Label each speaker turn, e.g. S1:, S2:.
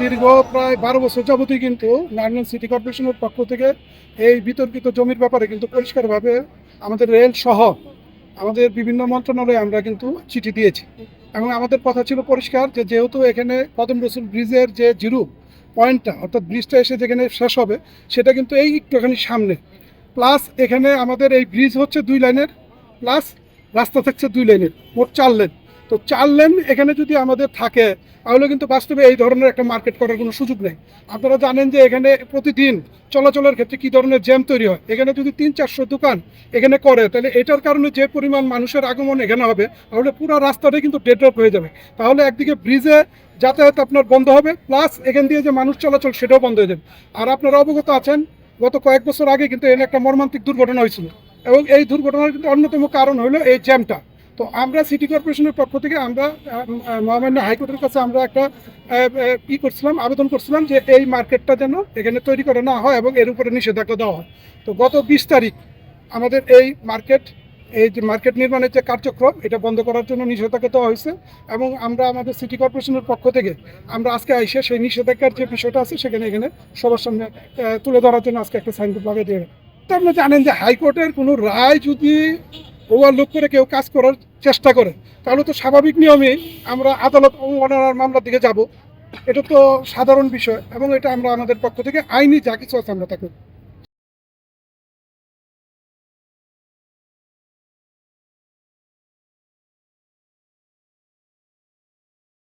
S1: দীর্ঘ প্রায় বারো বছর যাবতই কিন্তু নারায়ণ সিটি কর্পোরেশনের পক্ষ থেকে এই বিতর্কিত জমির ব্যাপারে কিন্তু পরিষ্কারভাবে আমাদের রেল সহ আমাদের বিভিন্ন মন্ত্রণালয়ে আমরা কিন্তু চিঠি দিয়েছি। এবং আমাদের কথা ছিল পরিষ্কার যে যেহেতু এখানে কদম রসুল ব্রিজের যে জিরো পয়েন্টটা, অর্থাৎ ব্রিজটা এসে যেখানে শেষ হবে, সেটা কিন্তু এই একটুখানি সামনে। প্লাস এখানে আমাদের এই ব্রিজ হচ্ছে দুই লাইনের, প্লাস রাস্তা থাকছে দুই লাইনের মোট চার লেন। তো চার লেন এখানে যদি আমাদের থাকে, তাহলে কিন্তু বাস্তবে এই ধরনের একটা মার্কেট করার কোনো সুযোগ নেই। আপনারা জানেন যে এখানে প্রতিদিন চলাচলের ক্ষেত্রে কী ধরনের জ্যাম তৈরি হয়? এখানে যদি তিন চারশো দোকান এখানে করে, তাহলে এটার কারণে যে পরিমাণ মানুষের আগমন এখানে হবে, তাহলে পুরো রাস্তাটাই কিন্তু ডেডলক হয়ে যাবে। তাহলে একদিকে ব্রিজে যাতায়াত আপনার বন্ধ হবে প্লাস এখান দিয়ে যে মানুষ চলাচল সেটাও বন্ধ হয়ে যাবে। আর আপনারা অবগত আছেন, গত কয়েক বছর আগে কিন্তু এখানে একটা মর্মান্তিক দুর্ঘটনা হয়েছিল। এবং এই দুর্ঘটনার কিন্তু অন্যতম কারণ হলো এই জ্যামটা। তো আমরা সিটি কর্পোরেশনের পক্ষ থেকে আমরা মহামান্য হাইকোর্টের কাছে আমরা একটা ই করছিলাম, আবেদন করছিলাম যে এই মার্কেটটা যেন এখানে তৈরি করা না হয় এবং এর উপরে নিষেধাজ্ঞা দেওয়া হয়। তো গত বিশ তারিখ আমাদের এই মার্কেট, এই যে মার্কেট নির্মাণের যে কার্যক্রম, এটা বন্ধ করার জন্য নিষেধাজ্ঞা দেওয়া হয়েছে এবং আমরা আমাদের সিটি কর্পোরেশনের পক্ষ থেকে আমরা আজকে আইসে সেই নিষেধাজ্ঞার যে বিষয়টা আছে, সেখানে এখানে সবার সামনে তুলে ধরার জন্য আজকে একটা সাইনবোর্ড লাগিয়ে দিয়ে আপনারা জানেন যে হাইকোর্টের কোনো রায় যদি ওভারলুক করে কেউ কাজ করার চেষ্টা করে, তাহলে তো স্বাভাবিক নিয়মে আমরা আদালত অবমাননার মামলার দিকে যাব। এটা তো সাধারণ বিষয় এবং এটা আমরা আমাদের পক্ষ থেকে আইনি যা কিছু আছে আমরা তা করব।